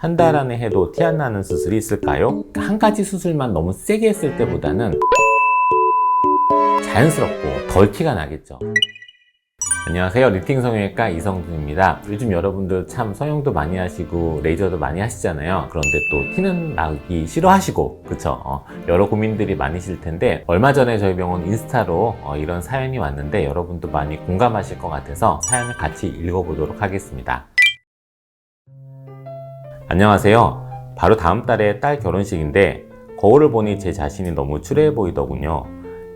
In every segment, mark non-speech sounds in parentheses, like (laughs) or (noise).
한 달 안에 해도 티 안 나는 수술이 있을까요? 한 가지 수술만 너무 세게 했을 때보다는 자연스럽고 덜 티가 나겠죠. 안녕하세요. 리팅 성형외과 이성준입니다. 요즘 여러분들 참 성형도 많이 하시고 레이저도 많이 하시잖아요. 그런데 또 티는 나기 싫어하시고 그쵸? 어, 여러 고민들이 많으실 텐데 얼마 전에 저희 병원 인스타로 어, 이런 사연이 왔는데 여러분도 많이 공감하실 것 같아서 사연을 같이 읽어보도록 하겠습니다. 안녕하세요. 바로 다음 달에 딸 결혼식인데 거울을 보니 제 자신이 너무 추레해 보이더군요.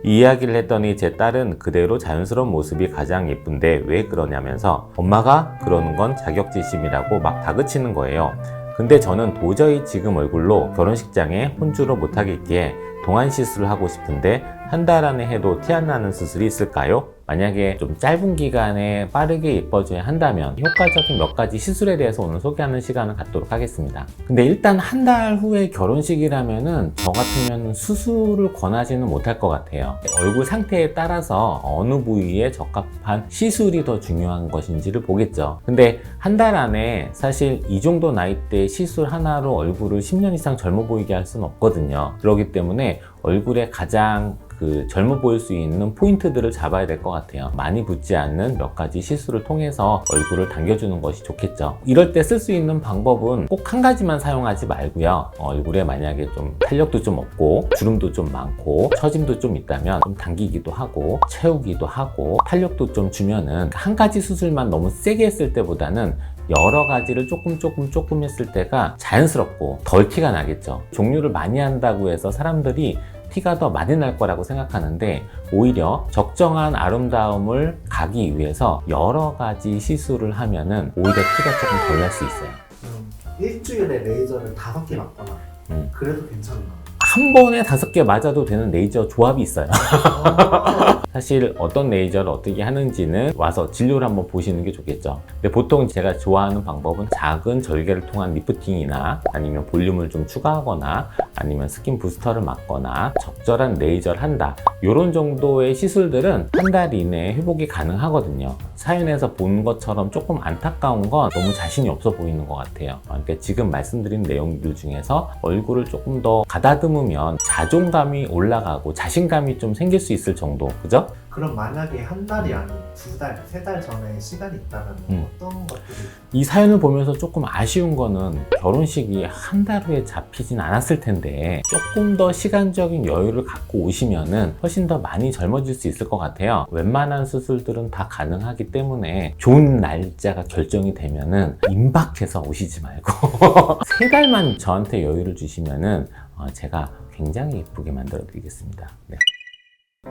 이 이야기를 했더니 제 딸은 그대로 자연스러운 모습이 가장 예쁜데 왜 그러냐면서 엄마가 그러는 건 자격지심이라고 막 다그치는 거예요. 근데 저는 도저히 지금 얼굴로 결혼식장에 혼주로 못하겠기에 동안 시술을 하고 싶은데 한 달 안에 해도 티 안 나는 수술이 있을까요? 만약에 좀 짧은 기간에 빠르게 예뻐져야 한다면 효과적인 몇 가지 시술에 대해서 오늘 소개하는 시간을 갖도록 하겠습니다. 근데 일단 한 달 후에 결혼식이라면은 저 같으면 수술을 권하지는 못할 것 같아요. 얼굴 상태에 따라서 어느 부위에 적합한 시술이 더 중요한 것인지를 보겠죠. 근데 한 달 안에 사실 이 정도 나이대 시술 하나로 얼굴을 10년 이상 젊어 보이게 할 수는 없거든요. 그렇기 때문에 얼굴에 가장 그 젊어 보일 수 있는 포인트들을 잡아야 될 것 같아요. 많이 붓지 않는 몇 가지 시술을 통해서 얼굴을 당겨주는 것이 좋겠죠. 이럴 때 쓸 수 있는 방법은 꼭 한 가지만 사용하지 말고요. 어, 얼굴에 만약에 좀 탄력도 좀 없고 주름도 좀 많고 처짐도 좀 있다면 좀 당기기도 하고 채우기도 하고 탄력도 좀 주면은 한 가지 수술만 너무 세게 했을 때보다는 여러 가지를 조금 조금 조금 했을 때가 자연스럽고 덜 티가 나겠죠. 종류를 많이 한다고 해서 사람들이 티가 더 많이 날 거라고 생각하는데 오히려 적정한 아름다움을 가기 위해서 여러 가지 시술을 하면은 오히려 티가 조금 덜 날 수 있어요. 음, 일주일에 레이저를 다섯 개 맞거나 음. 그래도 괜찮은가? 한 번에 다섯 개 맞아도 되는 레이저 조합이 있어요. 어, 사실 어떤 레이저를 어떻게 하는지는 와서 진료를 한번 보시는 게 좋겠죠. 근데 보통 제가 좋아하는 방법은 작은 절개를 통한 리프팅이나 아니면 볼륨을 좀 추가하거나 아니면 스킨 부스터를 맞거나 적절한 레이저를 한다. 이런 정도의 시술들은 한 달 이내에 회복이 가능하거든요. 사연에서 본 것처럼 조금 안타까운 건 너무 자신이 없어 보이는 것 같아요. 그러니까 지금 말씀드린 내용들 중에서 얼굴을 조금 더 가다듬으면 자존감이 올라가고 자신감이 좀 생길 수 있을 정도. 그죠? 그럼 만약에 한 달이 아닌 두 달, 세 달 전에 시간이 있다면 음. 어떤 것들이 이 사연을 보면서 조금 아쉬운 거는 결혼식이 한 달 후에 잡히진 않았을 텐데 조금 더 시간적인 여유를 갖고 오시면은 훨씬 더 많이 젊어질 수 있을 것 같아요. 웬만한 수술들은 다 가능하기 때문에 좋은 날짜가 결정이 되면은 임박해서 오시지 말고 (laughs) 세 달만 저한테 여유를 주시면은 어, 제가 굉장히 예쁘게 만들어 드리겠습니다. 네.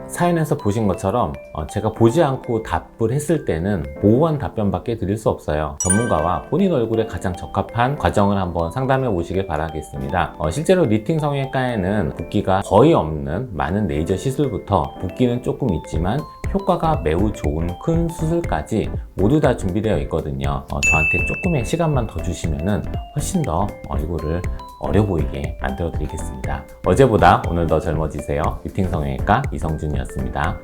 사연에서 보신 것처럼 어, 제가 보지 않고 답을 했을 때는 모호한 답변밖에 드릴 수 없어요. 전문가와 본인 얼굴에 가장 적합한 과정을 한번 상담해 보시길 바라겠습니다. 어, 실제로 리팅 성형외과에는 붓기가 거의 없는 많은 레이저 시술부터 붓기는 조금 있지만 효과가 매우 좋은 큰 수술까지 모두 다 준비되어 있거든요. 어, 저한테 조금의 시간만 더 주시면은 훨씬 더 얼굴을 어려 보이게 만들어 드리겠습니다. 어제보다 오늘 더 젊어지세요. 리팅 성형외과 이성준이었습니다.